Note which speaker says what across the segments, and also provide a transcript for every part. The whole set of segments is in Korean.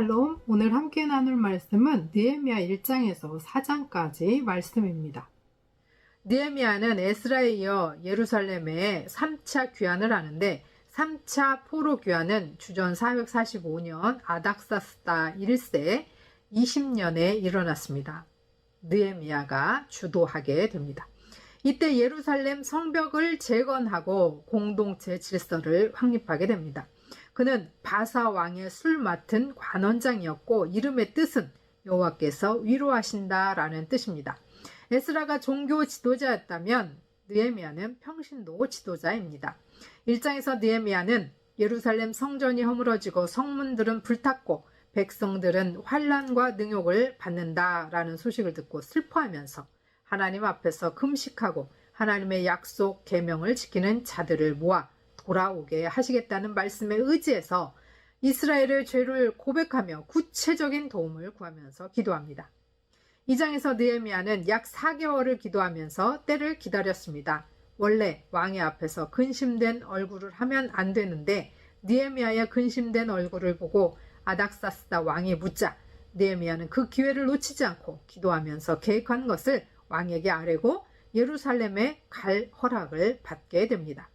Speaker 1: 샬롬, 오늘 함께 나눌 말씀은 느헤미야 1장에서 4장까지 말씀입니다. 느헤미야는 에스라에 이어 예루살렘에 3차 귀환을 하는데 3차 포로 귀환은 주전 445년 아닥사스다 1세 20년에 일어났습니다. 느헤미야가 주도하게 됩니다. 이때 예루살렘 성벽을 재건하고 공동체 질서를 확립하게 됩니다. 그는 바사 왕의 술 맡은 관원장이었고 이름의 뜻은 여호와께서 위로하신다라는 뜻입니다. 에스라가 종교 지도자였다면 느헤미야는 평신도 지도자입니다. 1장에서 느헤미야는 예루살렘 성전이 허물어지고 성문들은 불탔고 백성들은 환란과 능욕을 받는다라는 소식을 듣고 슬퍼하면서 하나님 앞에서 금식하고 하나님의 약속 계명을 지키는 자들을 모아 돌아오게 하시겠다는 말씀에 의지해서 이스라엘의 죄를 고백하며 구체적인 도움을 구하면서 기도합니다. 2장에서 느헤미야는 약 4개월을 기도하면서 때를 기다렸습니다. 원래 왕의 앞에서 근심된 얼굴을 하면 안 되는데 느헤미야의 근심된 얼굴을 보고 아닥사스다 왕이 묻자 느헤미야는 그 기회를 놓치지 않고 기도하면서 계획한 것을 왕에게 아뢰고 예루살렘에 갈 허락을 받게 됩니다.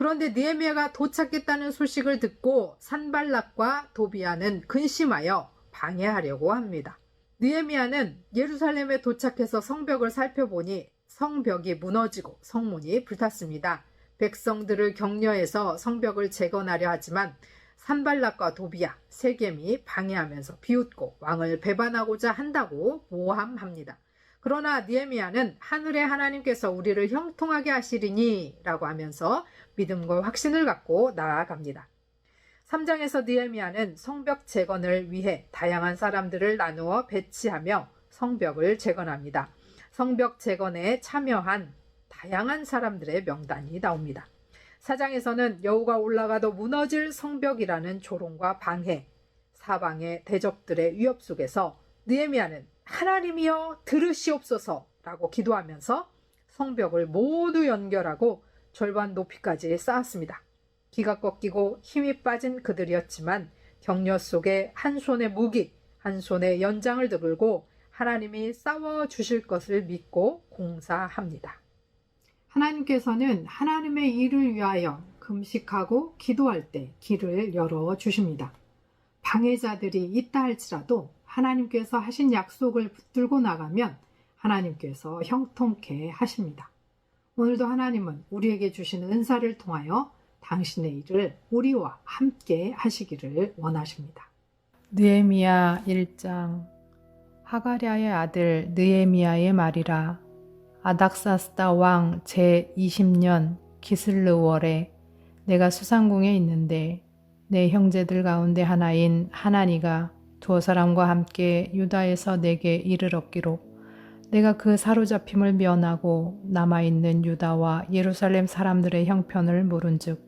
Speaker 1: 그런데 느헤미야가 도착했다는 소식을 듣고 산발락과 도비아는 근심하여 방해하려고 합니다. 느헤미야는 예루살렘에 도착해서 성벽을 살펴보니 성벽이 무너지고 성문이 불탔습니다. 백성들을 격려해서 성벽을 재건하려 하지만 산발락과 도비아, 세겜이 방해하면서 비웃고 왕을 배반하고자 한다고 모함합니다. 그러나 니에미아는 하늘의 하나님께서 우리를 형통하게 하시리니 라고 하면서 믿음과 확신을 갖고 나아갑니다. 3장에서 니에미아는 성벽 재건을 위해 다양한 사람들을 나누어 배치하며 성벽을 재건합니다. 성벽 재건에 참여한 다양한 사람들의 명단이 나옵니다. 사장에서는 여우가 올라가도 무너질 성벽이라는 조롱과 방해, 사방의 대적들의 위협 속에서 느헤미야는 하나님이여 들으시옵소서라고 기도하면서 성벽을 모두 연결하고 절반 높이까지 쌓았습니다. 기가 꺾이고 힘이 빠진 그들이었지만 격려 속에 한 손에 무기, 한 손에 연장을 들고 하나님이 싸워 주실 것을 믿고 공사합니다. 하나님께서는 하나님의 일을 위하여 금식하고 기도할 때 길을 열어 주십니다. 방해자들이 있다 할지라도 하나님께서 하신 약속을 붙들고 나가면 하나님께서 형통케 하십니다. 오늘도 하나님은 우리에게 주신 은사를 통하여 당신의 일을 우리와 함께 하시기를 원하십니다.
Speaker 2: 느헤미야 1장. 하가랴의 아들 느헤미야의 말이라. 아닥사스다 왕 제20년 기슬르월에 내가 수상궁에 있는데 내 형제들 가운데 하나인 하나니가 두어 사람과 함께 유다에서 내게 이를 얻기로 내가 그 사로잡힘을 면하고 남아있는 유다와 예루살렘 사람들의 형편을 물은즉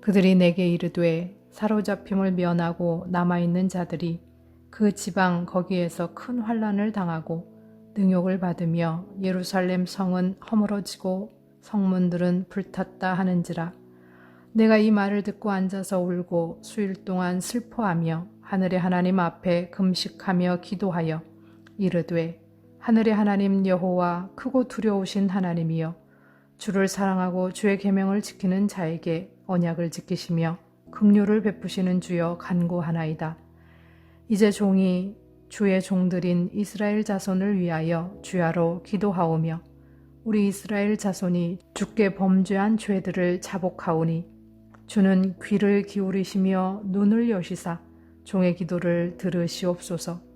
Speaker 2: 그들이 내게 이르되 사로잡힘을 면하고 남아있는 자들이 그 지방 거기에서 큰 환란을 당하고 능욕을 받으며 예루살렘 성은 허물어지고 성문들은 불탔다 하는지라. 내가 이 말을 듣고 앉아서 울고 수일 동안 슬퍼하며 하늘의 하나님 앞에 금식하며 기도하여 이르되 하늘의 하나님 여호와 크고 두려우신 하나님이여 주를 사랑하고 주의 계명을 지키는 자에게 언약을 지키시며 긍휼을 베푸시는 주여 간구하나이다. 이제 종이 주의 종들인 이스라엘 자손을 위하여 주야로 기도하오며 우리 이스라엘 자손이 주께 범죄한 죄들을 자복하오니 주는 귀를 기울이시며 눈을 여시사 종의 기도를 들으시옵소서.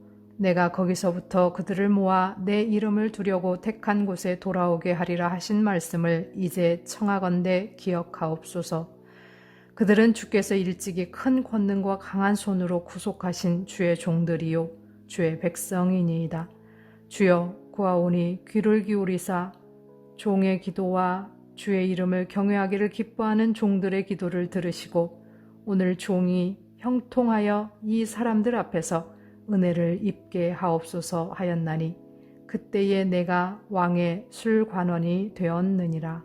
Speaker 2: 내가 거기서부터 그들을 모아 내 이름을 두려고 택한 곳에 돌아오게 하리라 하신 말씀을 이제 청하건대 기억하옵소서. 그들은 주께서 일찍이 큰 권능과 강한 손으로 구속하신 주의 종들이요 주의 백성이니이다. 주여 구하오니 귀를 기울이사 종의 기도와 주의 이름을 경외하기를 기뻐하는 종들의 기도를 들으시고 오늘 종이 형통하여 이 사람들 앞에서 은혜를 입게 하옵소서 하였나니 그때에 내가 왕의 술관원이 되었느니라.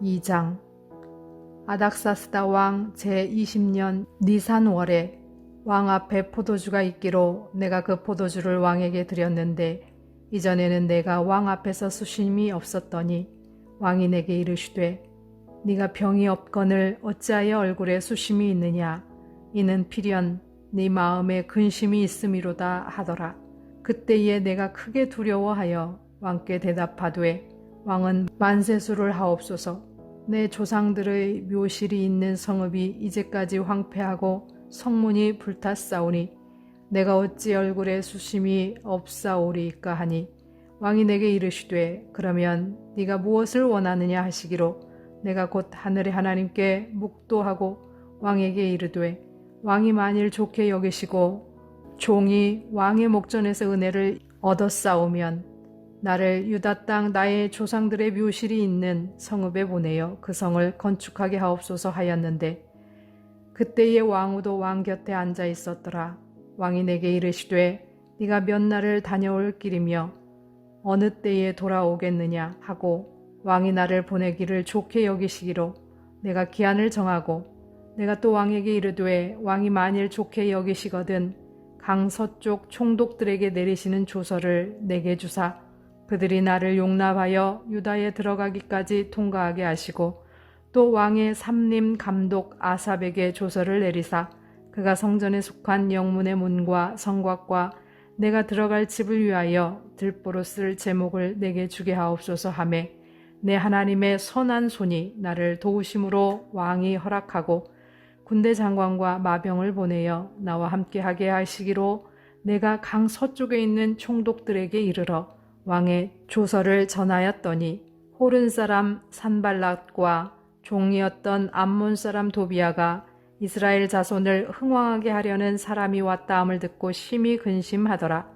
Speaker 2: 2장 아닥사스다 왕 제20년 니산월에 왕 앞에 포도주가 있기로 내가 그 포도주를 왕에게 드렸는데 이전에는 내가 왕 앞에서 수심이 없었더니 왕이 내게 이르시되 네가 병이 없거늘 어찌하여 얼굴에 수심이 있느냐 이는 필연 네 마음에 근심이 있음이로다 하더라. 그때에 내가 크게 두려워하여 왕께 대답하되 왕은 만세수를 하옵소서. 내 조상들의 묘실이 있는 성읍이 이제까지 황폐하고 성문이 불탔사오니 내가 어찌 얼굴에 수심이 없사오리까 하니 왕이 내게 이르시되 그러면 네가 무엇을 원하느냐 하시기로 내가 곧 하늘의 하나님께 묵도하고 왕에게 이르되 왕이 만일 좋게 여기시고 종이 왕의 목전에서 은혜를 얻었사오면 나를 유다 땅 나의 조상들의 묘실이 있는 성읍에 보내어 그 성을 건축하게 하옵소서 하였는데 그때의 왕후도 왕 곁에 앉아 있었더라. 왕이 내게 이르시되 네가 몇 날을 다녀올 길이며 어느 때에 돌아오겠느냐 하고 왕이 나를 보내기를 좋게 여기시기로 내가 기한을 정하고 내가 또 왕에게 이르되 왕이 만일 좋게 여기시거든 강 서쪽 총독들에게 내리시는 조서를 내게 주사. 그들이 나를 용납하여 유다에 들어가기까지 통과하게 하시고 또 왕의 삼림 감독 아삽에게 조서를 내리사. 그가 성전에 속한 영문의 문과 성곽과 내가 들어갈 집을 위하여 들보로 쓸 제목을 내게 주게 하옵소서 하매 내 하나님의 선한 손이 나를 도우심으로 왕이 허락하고 군대 장관과 마병을 보내어 나와 함께 하게 하시기로 내가 강 서쪽에 있는 총독들에게 이르러 왕의 조서를 전하였더니 호른 사람 산발랏과 종이었던 암몬 사람 도비아가 이스라엘 자손을 흥왕하게 하려는 사람이 왔다함을 듣고 심히 근심하더라.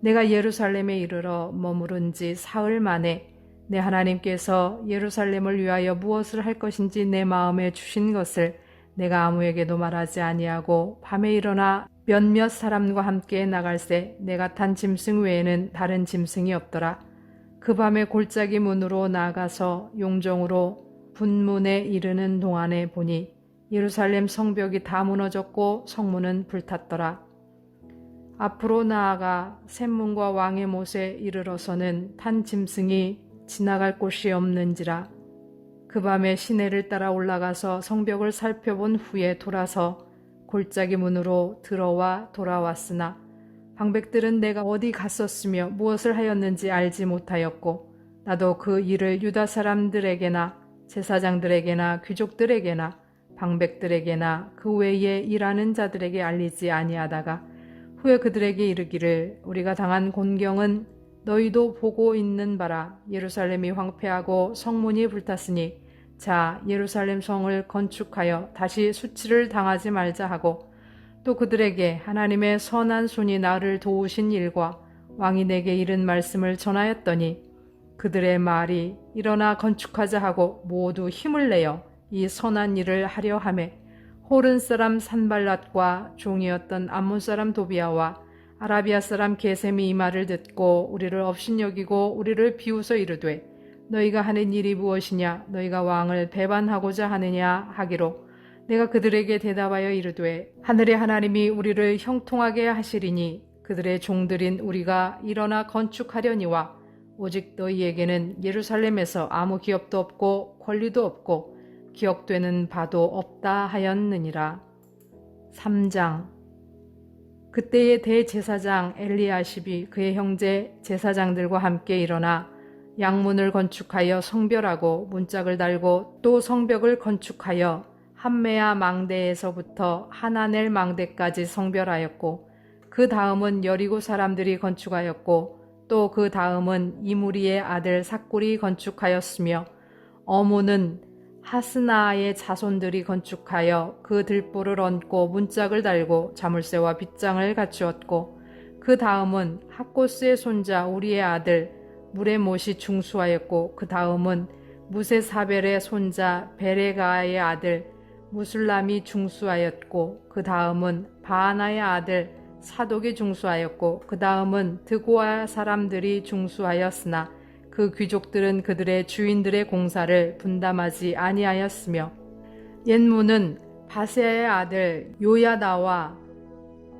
Speaker 2: 내가 예루살렘에 이르러 머무른 지 사흘 만에 내 하나님께서 예루살렘을 위하여 무엇을 할 것인지 내 마음에 주신 것을 내가 아무에게도 말하지 아니하고 밤에 일어나 몇몇 사람과 함께 나갈새 내가 탄 짐승 외에는 다른 짐승이 없더라. 그 밤에 골짜기 문으로 나아가서 용정으로 분문에 이르는 동안에 보니 예루살렘 성벽이 다 무너졌고 성문은 불탔더라. 앞으로 나아가 샘문과 왕의 못에 이르러서는 탄 짐승이 지나갈 곳이 없는지라 그 밤에 시내를 따라 올라가서 성벽을 살펴본 후에 돌아서 골짜기 문으로 들어와 돌아왔으나 방백들은 내가 어디 갔었으며 무엇을 하였는지 알지 못하였고 나도 그 일을 유다 사람들에게나 제사장들에게나 귀족들에게나 방백들에게나 그 외에 일하는 자들에게 알리지 아니하다가 후에 그들에게 이르기를 우리가 당한 곤경은 너희도 보고 있는 바라 예루살렘이 황폐하고 성문이 불탔으니 자 예루살렘 성을 건축하여 다시 수치를 당하지 말자 하고 또 그들에게 하나님의 선한 손이 나를 도우신 일과 왕이 내게 이른 말씀을 전하였더니 그들의 말이 일어나 건축하자 하고 모두 힘을 내어 이 선한 일을 하려 함에 호른 사람 산발랏과 종이었던 암몬 사람 도비아와 아라비아 사람 게셈이 이 말을 듣고 우리를 업신여기고 우리를 비웃어 이르되 너희가 하는 일이 무엇이냐? 너희가 왕을 배반하고자 하느냐? 하기로 내가 그들에게 대답하여 이르되 하늘의 하나님이 우리를 형통하게 하시리니 그들의 종들인 우리가 일어나 건축하려니와 오직 너희에게는 예루살렘에서 아무 기업도 없고 권리도 없고 기억되는 바도 없다 하였느니라. 3장. 그때의 대제사장 엘리아십이 그의 형제 제사장들과 함께 일어나 양문을 건축하여 성별하고 문짝을 달고 또 성벽을 건축하여 한메아 망대에서부터 하나넬 망대까지 성별하였고 그 다음은 여리고 사람들이 건축하였고 또 그 다음은 이무리의 아들 삭굴이 건축하였으며 어무는 하스나의 자손들이 건축하여 그 들보를 얹고 문짝을 달고 자물쇠와 빗장을 갖추었고 그 다음은 학고스의 손자 우리의 아들 무레못이 중수하였고 그 다음은 무세사벨의 손자 베레가의 아들 무술람이 중수하였고 그 다음은 바하나의 아들 사독이 중수하였고 그 다음은 드고아 사람들이 중수하였으나 그 귀족들은 그들의 주인들의 공사를 분담하지 아니하였으며 옛무는 바세의 아들 요야다와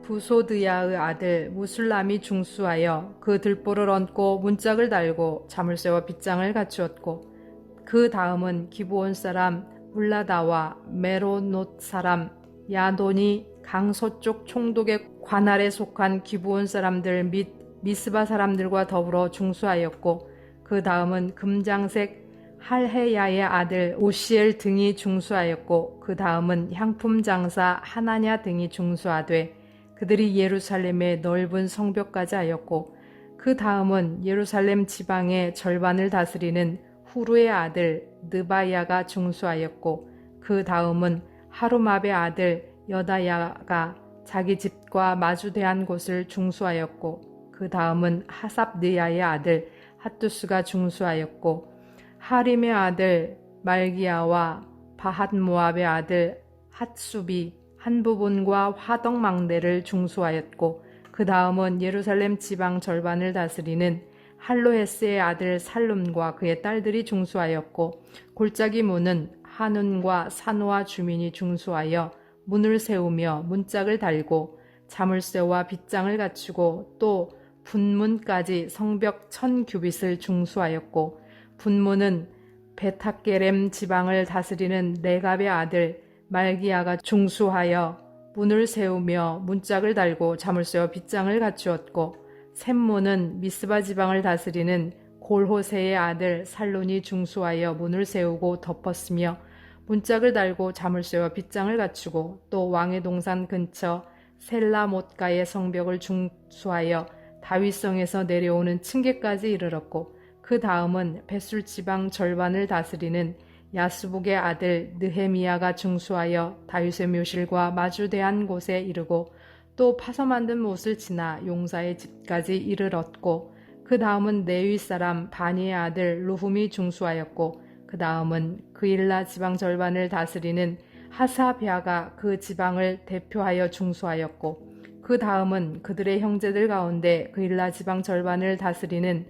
Speaker 2: 부소드야의 아들 무술람이 중수하여 그 들보를 얹고 문짝을 달고 자물쇠와 빗장을 갖추었고 그 다음은 기브온 사람 울라다와 메로노 사람 야돈이 강서 쪽 총독의 관할에 속한 기브온 사람들 및 미스바 사람들과 더불어 중수하였고 그 다음은 금장색 할헤야의 아들 오시엘 등이 중수하였고 그 다음은 향품 장사 하나냐 등이 중수하되 그들이 예루살렘의 넓은 성벽까지 하였고 그 다음은 예루살렘 지방의 절반을 다스리는 후루의 아들 느바야가 중수하였고 그 다음은 하루마의 아들 여다야가 자기 집과 마주대한 곳을 중수하였고 그 다음은 하삽느야의 아들 핫두스가 중수하였고 하림의 아들 말기야와 바핫모압의 아들 핫수비 한 부분과 화덕 망대를 중수하였고 그 다음은 예루살렘 지방 절반을 다스리는 할로헤스의 아들 살룸과 그의 딸들이 중수하였고 골짜기 문은 한운과 산호와 주민이 중수하여 문을 세우며 문짝을 달고 자물쇠와 빗장을 갖추고 또 분문까지 성벽 천 규빗을 중수하였고 분문은 베타게렘 지방을 다스리는 레갑의 아들 말기야가 중수하여 문을 세우며 문짝을 달고 자물쇠와 빗장을 갖추었고 샘문은 미스바 지방을 다스리는 골호세의 아들 살론이 중수하여 문을 세우고 덮었으며 문짝을 달고 자물쇠와 빗장을 갖추고 또 왕의 동산 근처 셀라못가의 성벽을 중수하여 다윗성에서 내려오는 층계까지 이르렀고 그 다음은 베술 지방 절반을 다스리는 야스북의 아들 느헤미야가 중수하여 다윗의 묘실과 마주대한 곳에 이르고 또 파서 만든 못을 지나 용사의 집까지 이르렀고 그 다음은 네위 사람 바니의 아들 루훔이 중수하였고 그 다음은 그일라 지방 절반을 다스리는 하사비아가 그 지방을 대표하여 중수하였고 그 다음은 그들의 형제들 가운데 그일라 지방 절반을 다스리는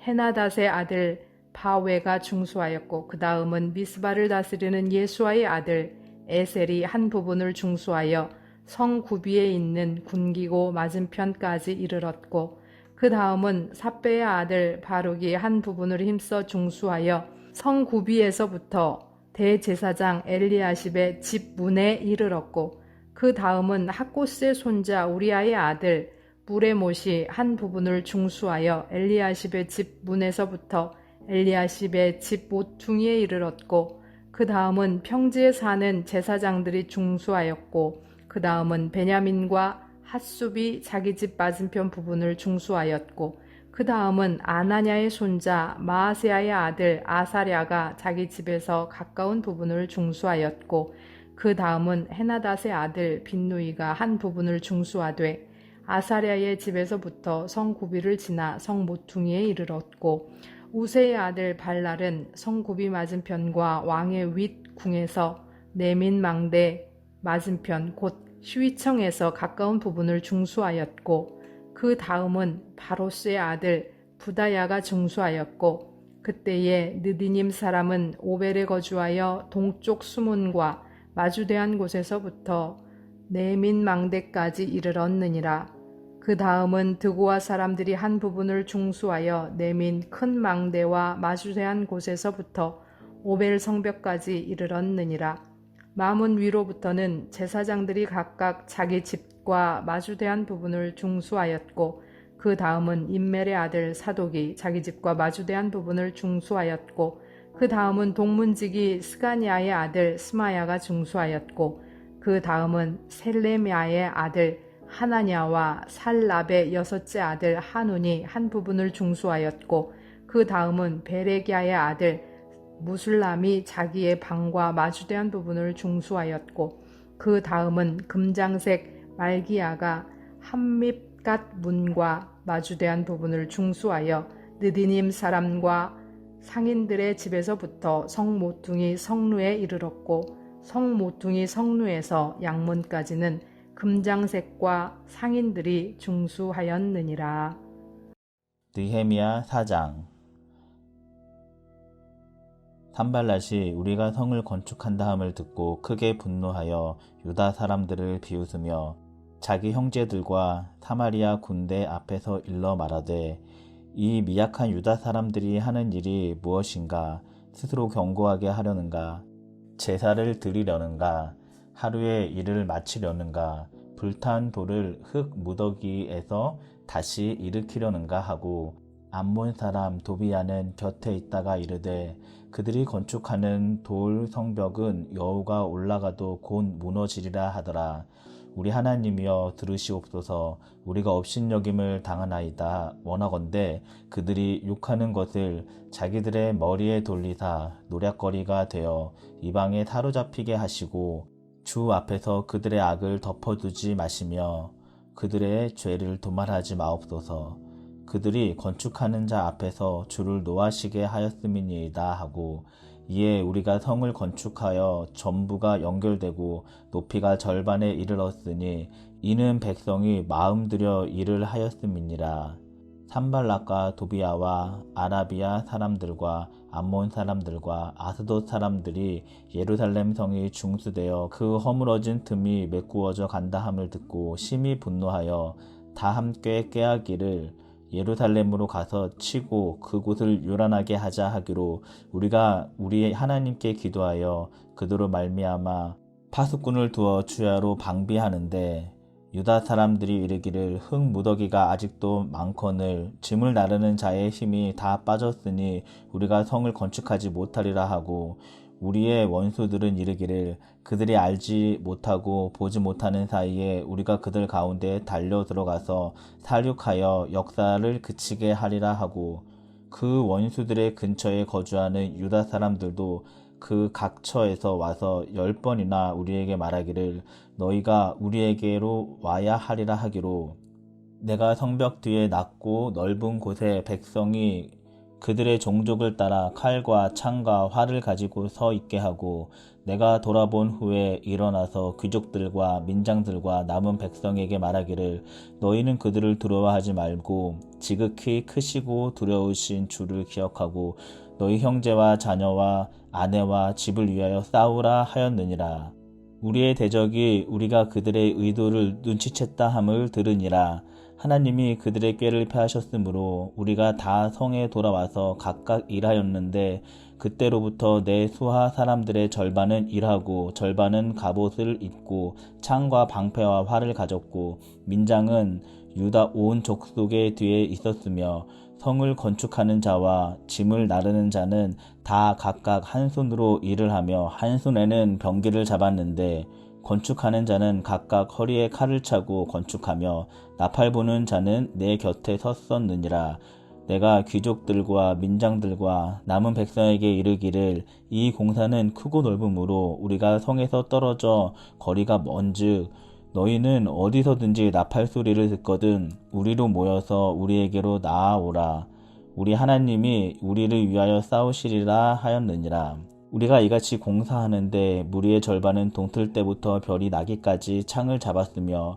Speaker 2: 헤나닷의 아들 바웨가 중수하였고 그 다음은 미스바를 다스리는 예수아의 아들 에셀이 한 부분을 중수하여 성 구비에 있는 군기고 맞은편까지 이르렀고 그 다음은 삽배의 아들 바룩이 한 부분을 힘써 중수하여 성 구비에서부터 대제사장 엘리아십의 집 문에 이르렀고 그 다음은 학고스의 손자 우리아의 아들 무레못이 한 부분을 중수하여 엘리아십의 집 문에서부터 엘리아십의 집 모퉁이에 이르렀고 그 다음은 평지에 사는 제사장들이 중수하였고 그 다음은 베냐민과 핫숲이 자기 집 맞은편 부분을 중수하였고 그 다음은 아나냐의 손자 마아세아의 아들 아사랴가 자기 집에서 가까운 부분을 중수하였고 그 다음은 헤나닷의 아들 빈누이가 한 부분을 중수하되 아사랴의 집에서부터 성 구비를 지나 성 모퉁이에 이르렀고 우세의 아들 발랄은 성 구비 맞은편과 왕의 윗 궁에서 내민 망대 맞은편 곧 슈위청에서 가까운 부분을 중수하였고 그 다음은 바로스의 아들 부다야가 중수하였고 그때에 느디님 사람은 오벨에 거주하여 동쪽 수문과 마주대한 곳에서부터 내민 망대까지 이르렀느니라. 그 다음은 드고아 사람들이 한 부분을 중수하여 내민 큰 망대와 마주대한 곳에서부터 오벨 성벽까지 이르렀느니라. 마문 위로부터는 제사장들이 각각 자기 집과 마주대한 부분을 중수하였고 그 다음은 인멜의 아들 사독이 자기 집과 마주대한 부분을 중수하였고 그 다음은 동문직이 스가니아의 아들 스마야가 중수하였고 그 다음은 셀레미아의 아들 하나냐와 살랍의 여섯째 아들 하눈이 한 부분을 중수하였고 그 다음은 베레기아의 아들 무술람이 자기의 방과 마주대한 부분을 중수하였고 그 다음은 금장색 말기야가 한밉갓 문과 마주대한 부분을 중수하여 느디님 사람과 상인들의 집에서부터 성모퉁이 성루에 이르렀고 성모퉁이 성루에서 양문까지는 금장색과 상인들이 중수하였느니라.
Speaker 3: 느헤미야 4장 산발랏이 우리가 성을 건축한다 함을 듣고 크게 분노하여 유다 사람들을 비웃으며 자기 형제들과 사마리아 군대 앞에서 일러 말하되 이 미약한 유다 사람들이 하는 일이 무엇인가 스스로 경고하게 하려는가 제사를 드리려는가 하루의 일을 마치려는가 불탄 돌을 흙 무더기에서 다시 일으키려는가 하고 암몬 사람 도비야는 곁에 있다가 이르되 그들이 건축하는 돌 성벽은 여호가 올라가도 곧 무너지리라 하더라. 우리 하나님이여 들으시옵소서 우리가 업신여김을 당하나이다 원하건대 그들이 욕하는 것을 자기들의 머리에 돌리사 노략거리가 되어 이방에 사로잡히게 하시고 주 앞에서 그들의 악을 덮어두지 마시며 그들의 죄를 도말하지 마옵소서 그들이 건축하는 자 앞에서 주를 노하시게 하였음이니이다 하고 이에 우리가 성을 건축하여 전부가 연결되고 높이가 절반에 이르렀으니 이는 백성이 마음 들여 일을 하였음이니라. 산발락과 도비아와 아라비아 사람들과 암몬 사람들과 아스돗 사람들이 예루살렘 성이 중수되어 그 허물어진 틈이 메꾸어져 간다 함을 듣고 심히 분노하여 다 함께 깨하기를 예루살렘으로 가서 치고 그곳을 요란하게 하자 하기로 우리가 우리 하나님께 기도하여 그대로 말미암아 파수꾼을 두어 주야로 방비하는데 유다 사람들이 이르기를 흙 무더기가 아직도 많거늘. 짐을 나르는 자의 힘이 다 빠졌으니 우리가 성을 건축하지 못하리라 하고 우리의 원수들은 이르기를 그들이 알지 못하고 보지 못하는 사이에 우리가 그들 가운데 달려 들어가서 살육하여 역사를 그치게 하리라 하고 그 원수들의 근처에 거주하는 유다 사람들도 그 각처에서 와서 열 번이나 우리에게 말하기를 너희가 우리에게로 와야 하리라 하기로. 내가 성벽 뒤에 낮고 넓은 곳에 백성이 그들의 종족을 따라 칼과 창과 활을 가지고 서 있게 하고 내가 돌아본 후에 일어나서 귀족들과 민장들과 남은 백성에게 말하기를 너희는 그들을 두려워하지 말고 지극히 크시고 두려우신 주를 기억하고 너희 형제와 자녀와 아내와 집을 위하여 싸우라 하였느니라. 우리의 대적이 우리가 그들의 의도를 눈치챘다 함을 들으니라. 하나님이 그들의 꾀를 패하셨으므로 우리가 다 성에 돌아와서 각각 일하였는데 그때로부터 내 수하 사람들의 절반은 일하고 절반은 갑옷을 입고 창과 방패와 활을 가졌고 민장은 유다 온 족속의 뒤에 있었으며 성을 건축하는 자와 짐을 나르는 자는 다 각각 한 손으로 일을 하며 한 손에는 병기를 잡았는데 건축하는 자는 각각 허리에 칼을 차고 건축하며 나팔 부는 자는 내 곁에 섰었느니라. 내가 귀족들과 민장들과 남은 백성에게 이르기를 이 공사는 크고 넓으므로 우리가 성에서 떨어져 거리가 먼즉 너희는 어디서든지 나팔 소리를 듣거든 우리로 모여서 우리에게로 나아오라. 우리 하나님이 우리를 위하여 싸우시리라 하였느니라. 우리가 이같이 공사하는데 무리의 절반은 동틀 때부터 별이 나기까지 창을 잡았으며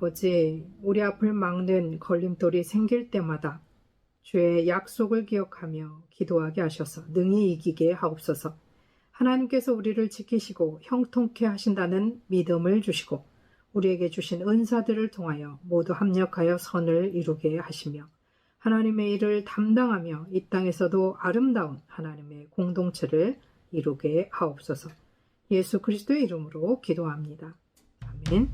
Speaker 1: 아버지, 우리 앞을 막는 걸림돌이 생길 때마다 주의 약속을 기억하며 기도하게 하셔서 능히 이기게 하옵소서. 하나님께서 우리를 지키시고 형통케 하신다는 믿음을 주시고 우리에게 주신 은사들을 통하여 모두 합력하여 선을 이루게 하시며 하나님의 일을 담당하며 이 땅에서도 아름다운 하나님의 공동체를 이루게 하옵소서. 예수 그리스도의 이름으로 기도합니다. 아멘.